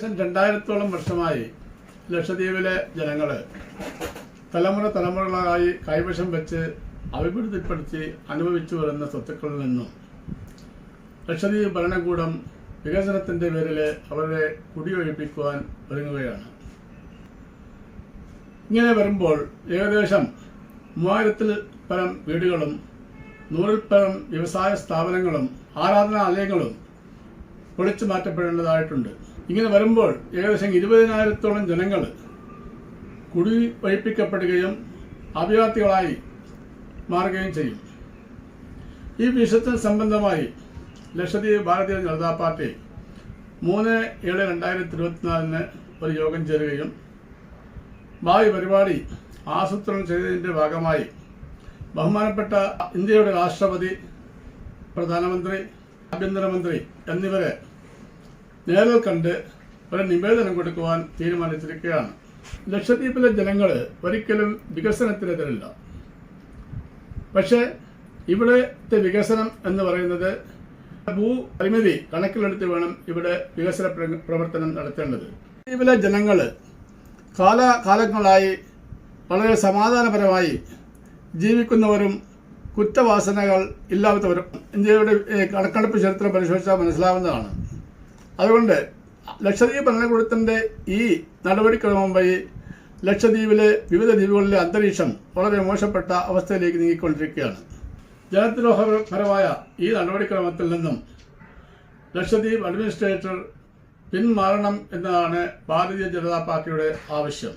ഏകദേശം രണ്ടായിരത്തോളം വർഷമായി ലക്ഷദ്വീപിലെ ജനങ്ങൾ തലമുറ തലമുറകളായി കൈവശം വെച്ച് അഭിവൃദ്ധിപ്പെടുത്തി അനുഭവിച്ചു വരുന്ന സ്വത്തുക്കളിൽ നിന്നും ലക്ഷദ്വീപ് ഭരണകൂടം വികസനത്തിന്റെ പേരിൽ അവരെ കുടിയൊഴിപ്പിക്കുവാൻ ഒരുങ്ങുകയാണ്. ഇങ്ങനെ വരുമ്പോൾ ഏകദേശം മൂവായിരത്തിൽ പരം വീടുകളും നൂറിൽ പരം വ്യവസായ സ്ഥാപനങ്ങളും ആരാധനാലയങ്ങളും പൊളിച്ചു മാറ്റപ്പെടേണ്ടതായിട്ടുണ്ട്. ഇങ്ങനെ വരുമ്പോൾ ഏകദേശം ഇരുപതിനായിരത്തോളം ജനങ്ങൾ കുടി ഒഴിപ്പിക്കപ്പെടുകയും അഭയാർത്ഥികളായി മാറുകയും ചെയ്യും. ഈ വിഷയത്തിന് സംബന്ധമായി ലക്ഷദ്വീപ് ഭാരതീയ ജനതാ പാർട്ടി മൂന്ന് ഏഴ് രണ്ടായിരത്തി ഇരുപത്തിനാലിന് ഒരു യോഗം ചേരുകയും ഭാവി പരിപാടി ആസൂത്രണം ചെയ്തതിന്റെ ഭാഗമായി ബഹുമാനപ്പെട്ട ഇന്ത്യയുടെ രാഷ്ട്രപതി പ്രധാനമന്ത്രി ആഭ്യന്തരമന്ത്രി എന്നിവരെ നേരിൽ കണ്ട് ഒരു നിവേദനം കൊടുക്കുവാൻ തീരുമാനിച്ചിരിക്കുകയാണ്. ലക്ഷദ്വീപിലെ ജനങ്ങൾ ഒരിക്കലും വികസനത്തിനെതിരല്ല. പക്ഷേ ഇവിടുത്തെ വികസനം എന്ന് പറയുന്നത് ഭൂ പരിമിതി കണക്കിലെടുത്ത് വേണം ഇവിടെ വികസന പ്രവർത്തനം നടത്തേണ്ടത്. ദ്വീപിലെ ജനങ്ങൾ കാലകാലങ്ങളായി വളരെ സമാധാനപരമായി ജീവിക്കുന്നവരും കുറ്റവാസനകൾ ഇല്ലാത്തവരും ഇന്ത്യയുടെ കണക്കെടുപ്പ് ചരിത്രം പരിശോധിച്ചാൽ മനസ്സിലാവുന്നതാണ്. അതുകൊണ്ട് ലക്ഷദ്വീപ് ഭരണകൂടത്തിന്റെ ഈ നടപടിക്രമം വഴി ലക്ഷദ്വീപിലെ വിവിധ ദ്വീപുകളിലെ അന്തരീക്ഷം വളരെ മോശപ്പെട്ട അവസ്ഥയിലേക്ക് നീങ്ങിക്കൊണ്ടിരിക്കുകയാണ്. ജനദ്രോഹപരമായ ഈ നടപടിക്രമത്തിൽ നിന്നും ലക്ഷദ്വീപ് അഡ്മിനിസ്ട്രേറ്റർ പിന്മാറണം എന്നതാണ് ഭാരതീയ ജനതാ പാർട്ടിയുടെ ആവശ്യം.